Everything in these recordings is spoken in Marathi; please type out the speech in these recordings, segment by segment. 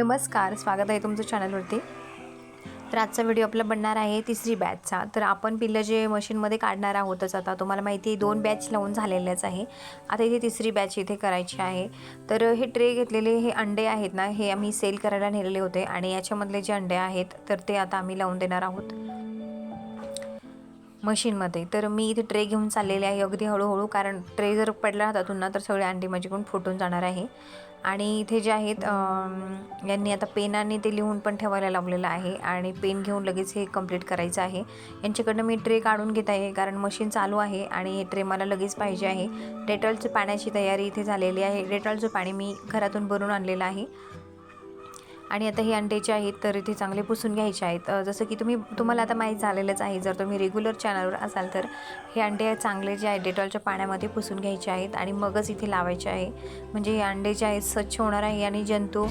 नमस्कार स्वागत आहे तुमचं चॅनलवरती. तर आजचा व्हिडिओ आपला बनणार आहे तिसरी बॅचचा तर आपण पिल्लं जे मशीनमध्ये काढणार आहोतच आता तुम्हाला माहिती आहे दोन बॅच लावून झालेल्याच आहे. आता इथे तिसरी बॅच इथे करायची आहे. तर हे ट्रे घेतलेले हे अंडे आहेत ना हे आम्ही सेल करायला नेलेले होते आणि याच्यामधले जे अंडे आहेत तर ते आता आम्ही लावून देणार आहोत. मशीनमध्ये. तर मी इथे ट्रे घेऊन चाललेले आहे अगदी हळूहळू कारण ट्रे जर पडला हातातून ना तर सगळे अंडी माझ्याकडून फुटून जाणार आहे. आणि इथे जे आहेत यांनी आता पेनाने ते लिहून पण ठेवायला लावलेलं आहे. आणि पेन घेऊन लगेच हे कंप्लीट करायचं आहे. यांच्याकडनं मी ट्रे काढून घेत आहे कारण मशीन चालू आहे आणि हे ट्रे मला लगेच पाहिजे आहे. डेटॉलचं पाण्याची तयारी इथे झालेली आहे. डेटॉलचं पाणी मी घरातून भरून आणलेलं आहे. आणि आता हे अंडे जे आहेत तर इथे चांगले पुसून घ्यायचे आहेत. जसं की तुम्ही तुम्हाला आता माहीत झालेलंच आहे जर तुम्ही रेग्युलर चॅनलवर असाल तर हे अंडे चांगले जे आहेत डेटॉलच्या पाण्यामध्ये पुसून घ्यायचे आहेत आणि मगच इथे लावायचे आहे. म्हणजे हे अंडे जे आहेत स्वच्छ होणार आहे आणि जंतू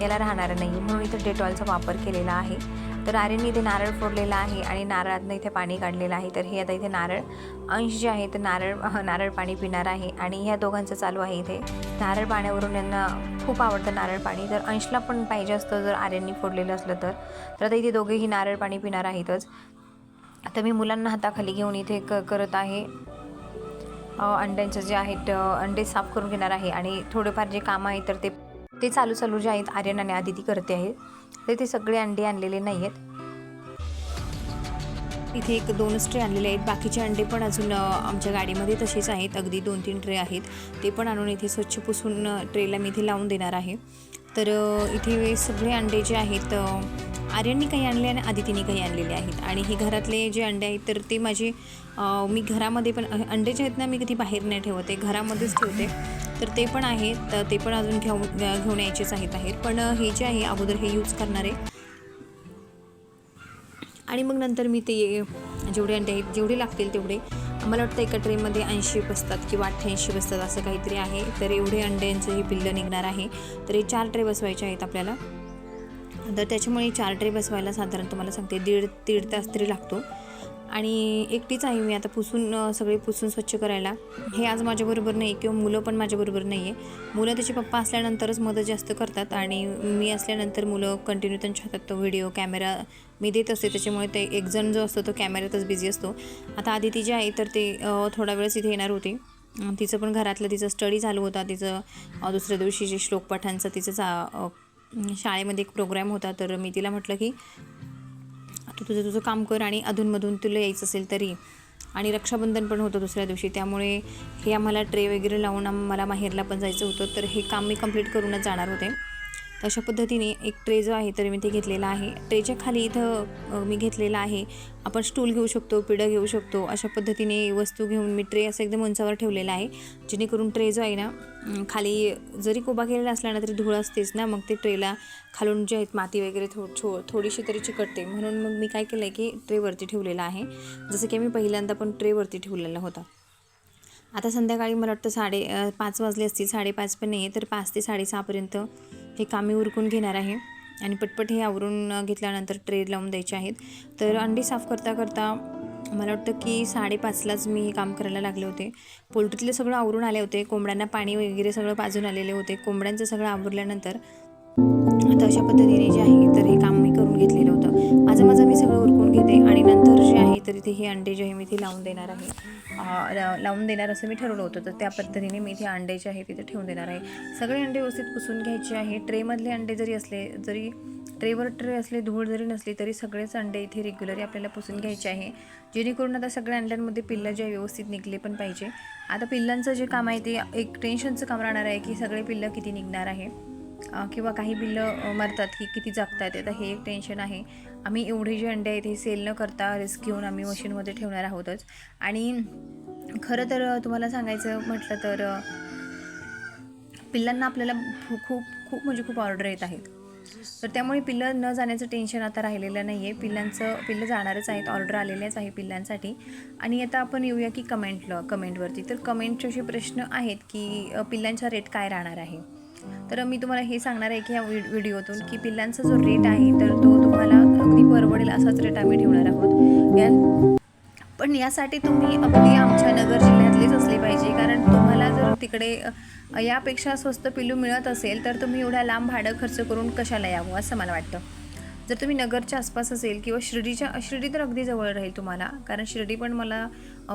याला राहणार नाही. म्हणून इथे डेटॉलचा वापर केलेला आहे. तर आर्यनने इथे नारळ फोडलेला आहे आणि नारळातनं इथे पाणी काढलेलं आहे. तर हे आता इथे नारळ अंश जे आहे ते नारळ नारळ पाणी पिणार आहे. आणि ह्या दोघांचं चालू आहे इथे. नारळ पाण्यावरून यांना खूप आवडतं नारळ पाणी. तर अंशला पण पाहिजे असतं जर आर्यननी फोडलेलं असलं तर. तर आता इथे दोघेही नारळ पाणी पिणार आहेतच. आता मी मुलांना हाताखाली घेऊन इथे क करत आहे. अंड्यांचं जे आहेत अंडे साफ करून घेणार आहे. आणि थोडेफार जे काम आहे तर ते ते चालू चालू जे आहेत आर्यन आणि आदिती करते आहे. तर ते सगळे अंडे आणलेले नाही आहेत. इथे एक दोनच ट्रे आणलेले आहेत. बाकीचे अंडे पण अजून आमच्या गाडीमध्ये तसेच आहेत. अगदी दोन तीन ट्रे आहेत. ते पण आणून इथे स्वच्छ पुसून ट्रेला मी इथे लावून देणार आहे. तर इथे सगळे अंडे जे आहेत अ, आर्यननी काही आणले आणि आदितीने काही आणलेले आहेत. आणि हे घरातले जे अंडे आहेत तर ते माझे मी घरामध्ये पण अंडे जे आहेत ना मी कधी बाहेर नाही ठेवते घरामध्येच ठेवते. तर ते पण आहेत. तर ते पण अजून घेऊन घेऊन यायचेच आहेत. बाहेर पण हे जे आहे अगोदर हे यूज करणार. आहे आणि मग नंतर मी ते जेवढे अंडे आहेत जेवढे लागतील तेवढे. मला वाटतं एका ट्रेमध्ये ऐंशी बसतात किंवा अठ्ठ्याऐंशी बसतात असं काहीतरी आहे. तर एवढे अंड्यांचं हे पिल्लं निघणार आहे. तर हे चार ट्रे बसवायचे आहेत आपल्याला. तर त्याच्यामुळे चार ट्रे बसवायला साधारण तुम्हाला सांगते दीड दीड तास तरी लागतो. आणि एकटीच आहे मी आता पुसून सगळे पुसून स्वच्छ करायला. हे आज माझ्याबरोबर नाही किंवा मुलं पण माझ्याबरोबर नाही आहे मुलं त्याचे पप्पा असल्यानंतरच मदत जास्त करतात आणि मी असल्यानंतर मुलं कंटिन्यू त्यांच्या हातात तो व्हिडिओ कॅमेरा मी देत असते. त्याच्यामुळे ते एकजण जो असतो तो कॅमेऱ्यातच बिझी असतो. आता आदिती जी आहे तर ते थोडा वेळच इथे येणार होती. तिचं पण घरातलं तिचं स्टडी चालू होता. तिचं दुसऱ्या दिवशी जे श्लोकपाठांचं तिचं चा शाळेमध्ये एक प्रोग्राम होता. तर मी तिला म्हटलं की तू तुझं तुझं काम कर आणि अधूनमधून तुला यायचं असेल तरी. आणि रक्षाबंधन पण होतं दुसऱ्या दिवशी. त्यामुळे हे आम्हाला ट्रे वगैरे लावून आम्हाला माहेरला पण जायचं होतं. तर हे काम मी कंप्लीट करूनच जाणार होते. अशा पद्धतीने एक ट्रे जो आहे तर मी ते घेतलेला आहे. ट्रेच्या खाली इथं मी घेतलेला आहे. आपण स्टूल घेऊ शकतो पिढं घेऊ शकतो अशा पद्धतीने वस्तू घेऊन मी ट्रे असं एकदम उंचावर ठेवलेला आहे. जेणेकरून ट्रे जो आहे ना खाली जरी कोबा केलेला असला ना तरी धूळ असतेच ना मग ते ट्रेला खालून जे आहेत माती वगैरे थो छो थोडीशी तरी चिकटते. म्हणून मग मी काय केलं आहे की ट्रेवरती ठेवलेला आहे. जसं की मी पहिल्यांदा पण ट्रेवरती ठेवलेला होता. आता संध्याकाळी मला वाटतं साडे पाच वाजले असतील साडेपाच पण नाही आहे तर पाच ते साडेसहापर्यंत हे काम मी उरकून घेणार आहे. आणि पटपट हे आवरून घेतल्यानंतर ट्रे लावून द्यायचे आहेत. तर अंडी साफ करता करता मला वाटतं की साडेपाचलाच मी हे काम करायला लागले होते. पोल्ट्रीतले सगळं आवरून आले होते. कोंबड्यांना पाणी वगैरे सगळं पाजून आलेले होते. कोंबड्यांचं सगळं आवरल्यानंतर आता अशा पद्धतीने जे आहे तर हे काम मी करून घेतलेलं होतं. माझं माझं मी सगळं उरकून घेते. आणि नंतर जे आहे तर इथे हे अंडे जे आहे मी इथे लावून देणार आहे. लावून देणार असं मी ठरवलं होतं. तर त्या पद्धतीने मी इथे अंडे जे आहे तिथे ठेवून देणार आहे. सगळे अंडे व्यवस्थित पुसून घ्यायचे आहे. ट्रेमधले अंडे जरी असले जरी ट्रेवर ट्रे असले धूळ जरी नसली तरी सगळेच अंडे इथे रेग्युलरली आपल्याला पुसून घ्यायचे आहे. जेणेकरून आता सगळ्या अंड्यांमध्ये पिल्लं जे आहे व्यवस्थित निघले पण पाहिजे. आता पिल्लांचं जे काम आहे ते एक टेन्शनचं काम राहणार आहे की सगळे पिल्लं किती निघणार आहे. किंवा काही पिल्लं मरतात की किती जगतात आता हे एक टेन्शन आहे. आम्ही एवढे जे अंडे आहेत हे सेल न करता रिस्क घेऊन आम्ही मशीनमध्ये ठेवणार आहोतच. आणि खरं तर तुम्हाला सांगायचं म्हटलं तर पिल्लांना आपल्याला खूप खूप म्हणजे खूप ऑर्डर येत आहेत. तर त्यामुळे पिल्लं न जाण्याचं टेन्शन आता राहिलेलं नाही आहे पिल्लांचं पिल्लं जाणारच आहेत ऑर्डर आलेलेच आहे पिल्लांसाठी. आणि आता आपण येऊया की कमेंटला कमेंटवरती तर कमेंटचे असे प्रश्न आहेत की पिल्लांचा रेट काय राहणार आहे? तर मी तुम्हाला हे सांगणार आहे की ह्या व्हिडिओतून की पिल्लांचा जो रेट आहे तर तो तुम्हाला अगदी परवडेल असाच रेट आम्ही ठेवणार आहोत. या पण यासाठी तुम्ही अगदी आमच्या नगर जिल्ह्यातलेच असले पाहिजे कारण तुम्हाला जर तिकडे यापेक्षा स्वस्त पिल्लू मिळत असेल तर तुम्ही एवढ्या लांब भाडं खर्च करून कशाला यावं असं मला वाटतं. जर तुम्ही नगरच्या आसपास असेल किंवा शिर्डीच्या शिर्डी तर अगदी जवळ राहील तुम्हाला कारण शिर्डी पण मला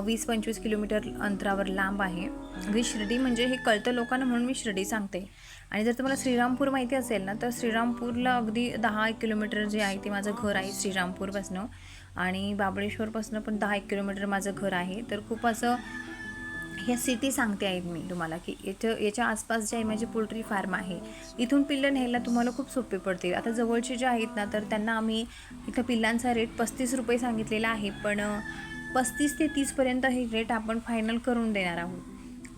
वीस पंचवीस किलोमीटर अंतरावर लांब आहे. अगदी शिर्डी म्हणजे हे कळतं लोकांना म्हणून मी शिर्डी सांगते. आणि जर तुम्हाला श्रीरामपूर माहिती असेल ना तर श्रीरामपूरला अगदी दहा एक किलोमीटर जे आहे ते माझं घर आहे श्रीरामपूरपासनं. आणि बाबळेश्वरपासनं पण दहा एक किलोमीटर माझं घर आहे. तर खूप असं ह्या सिटी सांगते आहेत मी तुम्हाला की इथं याच्या आसपास जे आहे माझे पोल्ट्री फार्म आहे. इथून पिल्लं न्यायला तुम्हाला खूप सोपे पडतील. आता जवळचे जे आहेत ना तर त्यांना आम्ही इथं पिल्लांचा रेट पस्तीस रुपये सांगितलेला आहे. पण पस्तीस ते तीसपर्यंत हे रेट आपण फायनल करून देणार आहोत.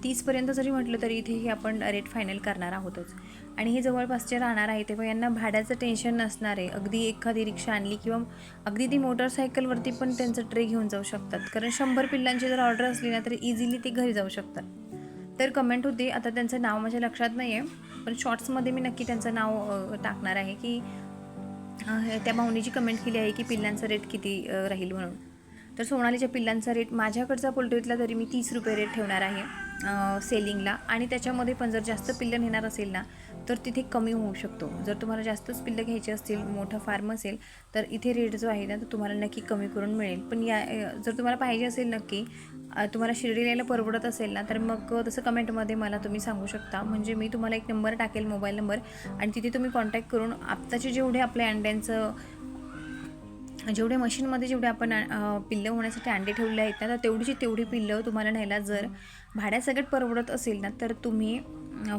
तीसपर्यंत जरी म्हटलं तरी इथे हे आपण रेट फायनल करणार आहोतच. आणि हे जवळपासचे राहणार आहे तेव्हा यांना भाड्याचं टेन्शन नसणार आहे. अगदी एखादी रिक्षा आणली किंवा अगदी ती मोटरसायकलवरती पण त्यांचं ट्रे घेऊन जाऊ शकतात. कारण शंभर पिल्लांची जर ऑर्डर असली ना तर इझिली ते घरी जाऊ शकतात. तर कमेंट होते आता त्यांचं नाव माझ्या लक्षात नाही आहे पण शॉर्ट्समध्ये मी नक्की त्यांचं नाव टाकणार आहे की त्या भाऊनीची कमेंट केली आहे की पिल्लांचा रेट किती राहील म्हणून. तर सोनालीच्या पिल्लांचा रेट माझ्याकडचा पोल्ट्रीतला तरी मी तीस रुपये रेट ठेवणार आहे. सेलिंगला आणि त्याच्यामध्ये पण जर जास्त पिल्लं नेणार असेल ना तर तिथे कमी होऊ शकतो. जर तुम्हाला जास्तच पिल्लं घ्यायची असतील मोठं फार्म असेल तर इथे रेट जो आहे ना तो तुम्हाला नक्की कमी करून मिळेल. पण या जर तुम्हाला पाहिजे असेल नक्की तुम्हाला शिर्डी यायला परवडत असेल ना तर मग तसं कमेंटमध्ये मला तुम्ही सांगू शकता. म्हणजे मी तुम्हाला एक नंबर टाकेल मोबाईल नंबर आणि तिथे तुम्ही कॉन्टॅक्ट करून आत्ताचे जेवढे आपल्या अंड्यांचं जेवढे मशीनमध्ये जेवढे आपण पिल्लं होण्यासाठी अंडे ठेवले आहेत ना तर तेवढीची तेवढी पिल्लं तुम्हाला न्यायला जर भाड्यासकट परवडत असेल ना तर तुम्ही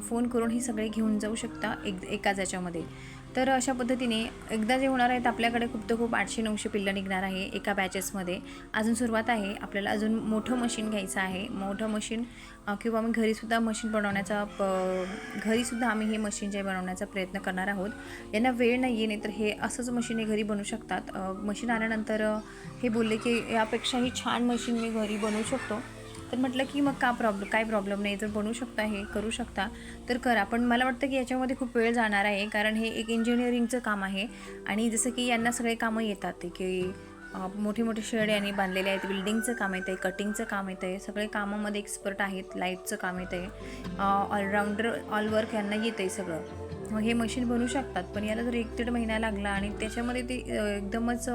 फोन करून ही सगळे घेऊन जाऊ शकता एक एकाच याच्यामध्ये. तर अशा पद्धतीने एकदा जे होणार आहेत आपल्याकडे खूप तर खूप आठशे नऊशे पिल्लं निघणार आहे एका बॅचेसमध्ये अजून सुरुवात आहे आपल्याला अजून मोठं मशीन घ्यायचं आहे. मोठं मशीन किंवा आम्ही घरीसुद्धा मशीन बनवण्याचा प घरीसुद्धा आम्ही हे मशीन जे बनवण्याचा प्रयत्न करणार आहोत. यांना वेळ नाही आहे नाही तर हे असंच मशीन हे घरी बनवू शकतात. मशीन आल्यानंतर हे बोलले की यापेक्षाही छान मशीन मी घरी बनवू शकतो. तर म्हटलं की मग का प्रॉब्लेम काय प्रॉब्लेम नाही जर बनवू शकता हे करू शकता. तर करा. पण मला वाटतं की याच्यामध्ये खूप वेळ जाणार आहे कारण हे एक इंजिनिअरिंगचं काम आहे. आणि जसं की यांना सगळे कामं येतात की मोठे मोठे शेड यांनी बांधलेले आहेत बिल्डिंगचं काम येतं आहे कटिंगचं काम येतं आहे सगळे कामामध्ये एक्सपर्ट आहेत लाईटचं काम येतं आहे ऑलराऊंडर ऑल वर्क यांना येतं आहे सगळं. मग हे मशीन बनवू शकतात पण याला जर एक दीड महिना लागला आणि त्याच्यामध्ये ते एकदमच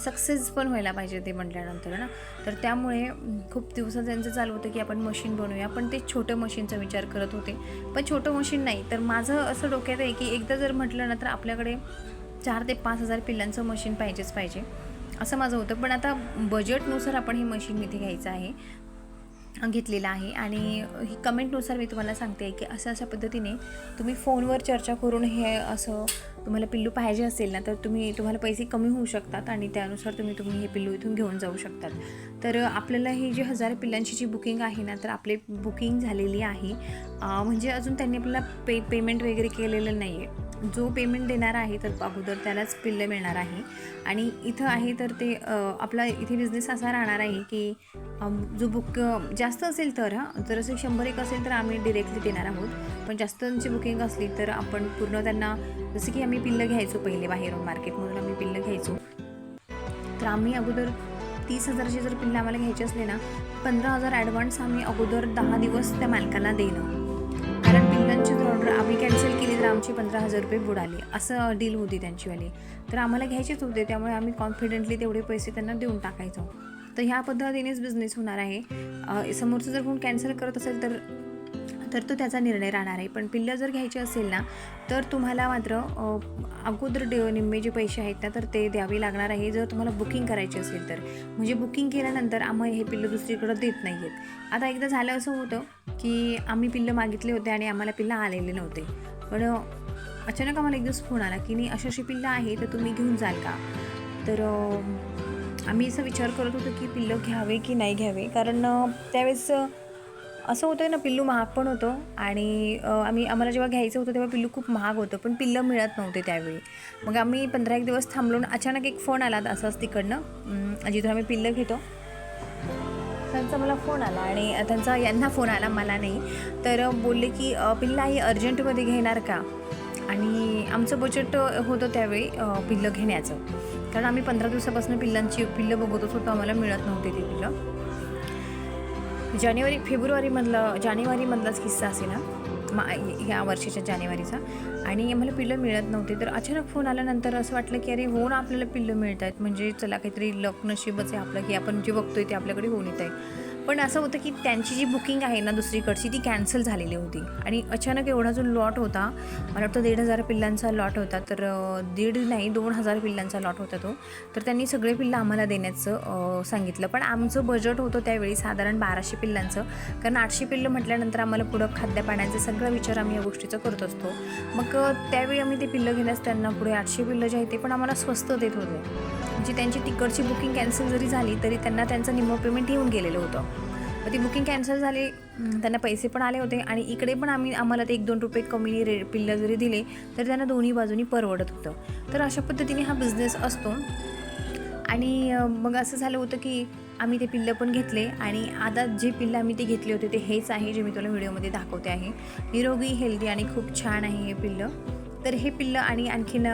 सक्सेस पण व्हायला पाहिजे ते म्हटल्यानंतर ना? तर त्यामुळे खूप दिवसात त्यांचं चालू होतं की आपण मशीन बनवूया. पण ते छोटं मशीनचा विचार करत होते. पण छोटं मशीन नाही. तर माझं असं डोक्यात आहे की एकदा जर म्हटलं ना तर आपल्याकडे चार ते पाच हजार पिल्लांचं मशीन पाहिजेच पाहिजे. असं माझं होतं. पण आता बजेटनुसार आपण हे मशीन इथे घ्यायचं आहे घेतलेला आहे. आणि ही कमेंटनुसार मी तुम्हाला सांगते की असं अशा पद्धतीने तुम्ही फोनवर चर्चा करून हे असं तुम्हाला पिल्लू पाहिजे असेल ना तर तुम्ही तुम्हाला पैसे कमी होऊ शकतात आणि त्यानुसार तुम्ही तुम्ही हे पिल्लू इथून घेऊन जाऊ शकतात. तर आपल्याला ही जी हजार पिल्लांची जी बुकिंग आहे ना तर आपली बुकिंग झालेली आहे. म्हणजे अजून त्यांनी आपल्याला पे पेमेंट वगैरे केलेलं नाही आहे जो पेमेंट देणार आहे तर अगोदर त्यालाच पिल्लं मिळणार आहे. आणि इथं आहे तर ते आपला इथे बिझनेस असा राहणार आहे की जो बुक जास्त असेल तर हां जर असे शंभर एक असेल तर आम्ही डिरेक्टली देणार आहोत. पण जास्तची बुकिंग असली तर आपण पूर्ण त्यांना जसं की आम्ही पिल्लं घ्यायचो पहिले बाहेरून मार्केटमधून आम्ही पिल्लं घ्यायचो. तर आम्ही अगोदर तीस हजारचे जर पिल्लं आम्हाला घ्यायचे असले ना पंधरा हजार ॲडव्हान्स आम्ही अगोदर दहा दिवस त्या मालकाला देणं. कारण जर ऑर्डर आम्ही कॅन्सल केली तर आमची पंधरा हजार रुपये बुडाले असं डील होती त्यांचीवाली तर आम्हाला घ्यायचेच होते त्यामुळे आम्ही कॉन्फिडेंटली तेवढे पैसे त्यांना देऊन टाकायचो. तर ह्या पद्धतीनेच बिझनेस होणार आहे. समोरचं जर कोण कॅन्सल करत असेल तर तर तो त्याचा निर्णय राहणार आहे. पण पिल्लं जर घ्यायची असेल ना तर तुम्हाला मात्र अगोदर डे निम्मे जे पैसे आहेत ना तर ते द्यावे लागणार आहे. जर तुम्हाला बुकिंग करायची असेल तर. म्हणजे बुकिंग केल्यानंतर आम्हाला हे पिल्लं दुसरीकडं देत नाही आहेत आता एकदा झालं असं होतं की आम्ही पिल्लं मागितले होते आणि आम्हाला पिल्लं आलेले नव्हते. पण अचानक आम्हाला एक दिवस फोन आला की नाही अशी अशी पिल्लं आहे तर तुम्ही घेऊन जाल का? तर आम्ही असा विचार करत होतो की पिल्लं घ्यावे की नाही घ्यावे? कारण त्यावेळेस असं होतं ना पिल्लू महाग पण होतं आणि आम्ही आम्हाला जेव्हा घ्यायचं होतं तेव्हा पिल्लू खूप महाग होतं पण पिल्लं मिळत नव्हते त्यावेळी. मग आम्ही पंधरा एक दिवस थांबलो आणि अचानक एक फोन आला असाच तिकडनं. जिथून आम्ही पिल्लं घेतो. त्यांचा मला फोन आला आणि त्यांचा यांना फोन आला मला नाही. तर बोलले की पिल्ला ही अर्जंटमध्ये घेणार का? आणि आमचं बजेट होतं त्यावेळी पिल्लं घेण्याचं. कारण आम्ही पंधरा दिवसापासून पिल्लांची पिल्लं बघतच होतो आम्हाला मिळत नव्हते ती पिल्लं. जानेवारी फेब्रुवारीमधलं जानेवारीमधलाच किस्सा असेल ना मा ह्या वर्षीच्या जानेवारीचा. आणि आम्हाला पिल्लं मिळत नव्हते. तर अचानक फोन आल्यानंतर असं वाटलं की अरे हो ना आपल्याला पिल्लं मिळत आहेत म्हणजे चला काहीतरी लक नशीबच आहे आपलं. की आपण जे बघतोय ते आपल्याकडे होऊन येत आहे पण असं होतं की त्यांची जी बुकिंग आहे ना दुसरीकडची ती कॅन्सल झालेली होती. आणि अचानक एवढा जो लॉट होता मला वाटतं दीड हजार पिल्लांचा लॉट होता तर दीड नाही दोन हजार पिल्लांचा लॉट होता तो. तर त्यांनी सगळे पिल्लं आम्हाला देण्याचं सांगितलं. पण आमचं बजेट होतं त्यावेळी साधारण बाराशे पिल्लांचं. कारण आठशे पिल्लं म्हटल्यानंतर आम्हाला पुढं खाद्यपाण्याचा सगळा विचार आम्ही या गोष्टीचा करत असतो. मग त्यावेळी आम्ही ते पिल्लं घेण्यास त्यांना पुढे आठशे पिल्लं जे आहे ते पण आम्हाला स्वस्त देत होते. जी त्यांची तिकडची बुकिंग कॅन्सल जरी झाली तरी त्यांना त्यांचं निमो पेमेंट येऊन गेलेलं होतं. मग ती बुकिंग कॅन्सल झाली त्यांना पैसे पण आले होते आणि इकडे पण आम्ही आम्हाला ते एक दोन रुपये कमी रे पिल्लं जरी दिले तर त्यांना दोन्ही बाजूनी परवडत होतं. तर अशा पद्धतीने हा बिझनेस असतो. आणि मग असं झालं होतं की आम्ही ते पिल्लं पण घेतले आणि आता जे पिल्लं आम्ही ते घेतले होते ते हेच आहे जे मी तुला व्हिडिओमध्ये दाखवते आहे. निरोगी हेल्दी आणि खूप छान आहे हे पिल्लं. तर हे पिल्लं आणि आणखीन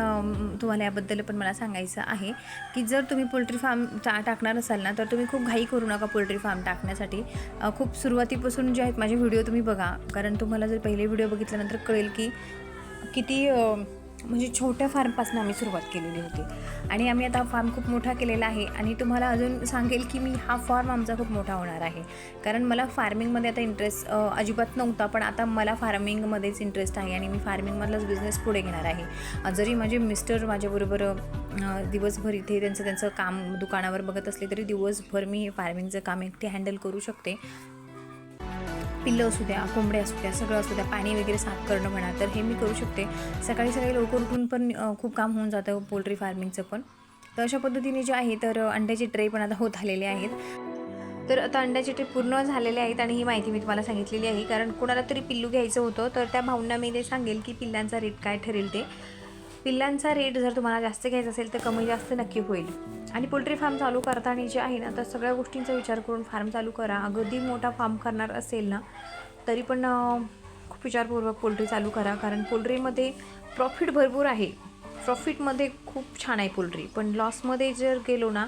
तुम्हाला याबद्दल पण मला सांगायचं आहे की जर तुम्ही पोल्ट्री फार्म टा टाकणार असाल ना तर तुम्ही खूप घाई करू नका पोल्ट्री फार्म टाकण्यासाठी. खूप सुरुवातीपासून जे आहेत माझे व्हिडिओ तुम्ही बघा. कारण तुम्हाला जर पहिले व्हिडिओ बघितल्यानंतर कळेल की किती म्हणजे छोट्या फार्मपासून आम्ही सुरुवात केलेली होती. आणि आम्ही आता फार्म खूप मोठा केलेला आहे. आणि तुम्हाला अजून सांगेल की मी हा फार्म आमचा खूप मोठा होणार आहे. कारण मला फार्मिंगमध्ये आता इंटरेस्ट अजिबात नव्हता पण आता मला फार्मिंगमध्येच इंटरेस्ट आहे आणि मी फार्मिंगमधलाच बिझनेस पुढे घेणार आहे. जरी माझे मिस्टर माझ्याबरोबर दिवसभर इथे त्यांचं त्यांचं काम दुकानावर बघत असले तरी दिवसभर मी हे फार्मिंगचं काम एकटे हँडल करू शकते. पिल्लं असू द्या कोंबड्या असू द्या सगळं असू द्या पाणी वगैरे साफ करणं म्हणा तर हे मी करू शकते. सकाळी सकाळी लवकर उठून पण खूप काम होऊन जातं पोल्ट्री फार्मिंगचं पण. तर अशा पद्धतीने जे आहे तर अंड्याचे ट्रे पण आता होत आलेले आहेत. तर आता अंड्याचे ट्रे पूर्ण झालेले आहेत आणि ही माहिती मी तुम्हाला सांगितलेली आहे. कारण कोणाला तरी पिल्लू घ्यायचं होतं तर त्या भाऊंना मी ते सांगेल की पिल्लांचा रेट काय ठरेल ते. पिल्लांचा रेट जर तुम्हाला जास्त घ्यायचा असेल तर कमी जास्त नक्की होईल. आणि पोल्ट्री फार्म चालू करताना जे आहे ना तर सगळ्या गोष्टींचा विचार करून फार्म चालू करा. अगदी मोठा फार्म करणार असेल ना तरी पण खूप विचारपूर्वक पोल्ट्री चालू करा. कारण पोल्ट्रीमध्ये प्रॉफिट भरपूर आहे. प्रॉफिटमध्ये खूप छान आहे पोल्ट्री. पण लॉसमध्ये जर गेलो ना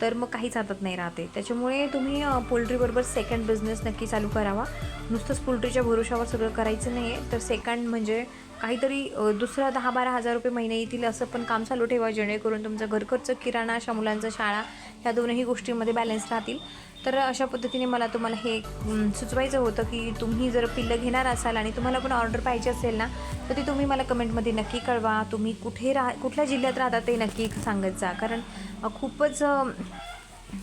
तर मग काहीच हातात नाही राहते. त्याच्यामुळे तुम्ही पोल्ट्रीबरोबर सेकंड बिझनेस नक्की चालू करावा. नुसतंच पोल्ट्रीच्या भरोशावर सगळं करायचं नाही आहे तर सेकंड म्हणजे काहीतरी दुसरा दहा बारा हजार रुपये महिने येतील असं पण काम चालू ठेवा जेणेकरून तुमचं घरखर्च किराणा अशा मुलांचं शाळा ह्या दोनही गोष्टींमध्ये बॅलन्स राहतील. तर अशा पद्धतीने मला तुम्हाला हे सुचवायचं होतं की तुम्ही जर पिल्लं घेणार असाल आणि तुम्हाला पण ऑर्डर पाहिजे असेल ना तर ते तुम्ही मला कमेंटमध्ये नक्की कळवा. तुम्ही कुठे राह कुठल्या जिल्ह्यात राहता ते नक्की सांगत जा. कारण खूपच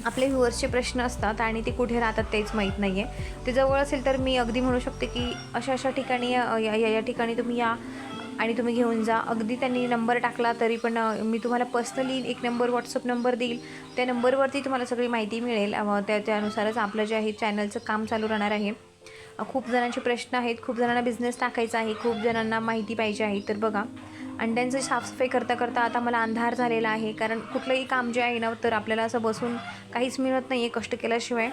आपले व्ह्युअर्सचे प्रश्न असतात आणि ते कुठे राहतात तेच माहीत नाही आहे ते जवळ असेल तर मी अगदी म्हणू शकते की अशा अशा ठिकाणी या या या ठिकाणी तुम्ही या. आणि तुम्ही घेऊन जा. अगदी त्यांनी नंबर टाकला तरी पण मी तुम्हाला पर्सनली एक नंबर व्हॉट्सअप नंबर देईल. त्या नंबरवरती तुम्हाला सगळी माहिती मिळेल. त्या त्यानुसारच आपलं जे आहे चॅनलचं काम चालू राहणार आहे. खूप जणांचे प्रश्न आहेत. खूप जणांना बिझनेस टाकायचा आहे. खूप जणांना माहिती पाहिजे आहे. तर बघा. अंड्यांचं साफसफाई करता करता आता मला अंधार झालेला आहे. कारण कुठलंही काम जे आहे ना तर आपल्याला असं बसून काहीच मिळत नाही आहे कष्ट केल्याशिवाय.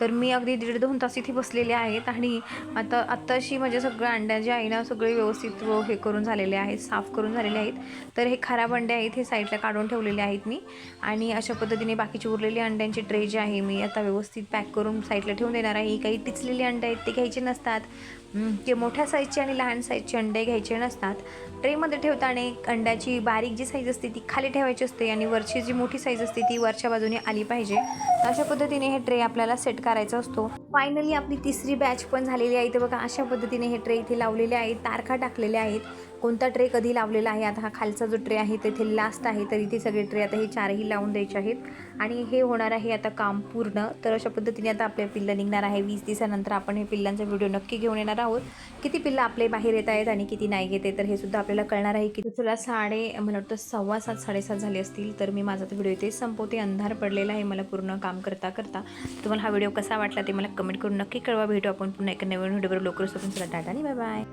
तर मी अगदी दीड दोन तास इथे बसलेले आहेत आणि आता आत्ताशी म्हणजे सगळं अंड्या जे आहे ना सगळे व्यवस्थित हे करून झालेले आहेत साफ करून झालेले आहेत. तर हे खराब अंडे आहेत हे साईडला काढून ठेवलेले आहेत मी. आणि अशा पद्धतीने बाकीचे उरलेले अंड्यांचे ट्रे जे आहे मी आता व्यवस्थित पॅक करून साईडला ठेवून देणार आहे. काही टिचलेले अंडे आहेत ते घ्यायचे नसतात. जे ते मोठ्या साईजचे आणि लहान साईजचे अंडे घ्यायचे नसतात ट्रेमध्ये ठेवताना एक अंड्याची बारीक जी साईज असते ती खाली ठेवायची असते आणि वरची जी मोठी साईज असते ती वरच्या बाजूने आली पाहिजे. तर अशा पद्धतीने हे ट्रे आपल्याला सेट करायचा असतो. फायनली आपली तिसरी बॅच पण झालेली आहे. तर बघा अशा पद्धतीने हे ट्रे इथे लावलेले आहेत तारखा टाकलेल्या आहेत. कोणता ट्रे कधी लावलेला आहे? आता हा खालचा जो ट्रे आहे तेथे लास्ट आहे तर इथे सगळे ट्रे आता हे चारही लावून द्यायचे आहेत. आणि हे होणार आहे आता काम पूर्ण. तर अशा पद्धतीने आता आपले पिल्लं निघणार आहे. वीस दिवसानंतर आपण हे पिल्लांचा व्हिडिओ नक्की घेऊन येणार आहोत. किती पिल्लं आपले बाहेर येत आहेत आणि किती नाही येते तर हे सुद्धा आपल्याला कळणार आहे की तुला साडे मला वाटतं सव्वा सात साडेसात झाले असतील तर मी माझा तो व्हिडिओ इथे संपवते. अंधार पडलेला आहे मला पूर्ण काम करता करता. तुम्हाला हा व्हिडिओ कसा वाटला ते मला कमेंट करून नक्की कळवा. भेटू आपण पुन्हा एका नवीन व्हिडिओवर लवकरच आपण चला टाटा आणि बाय बाय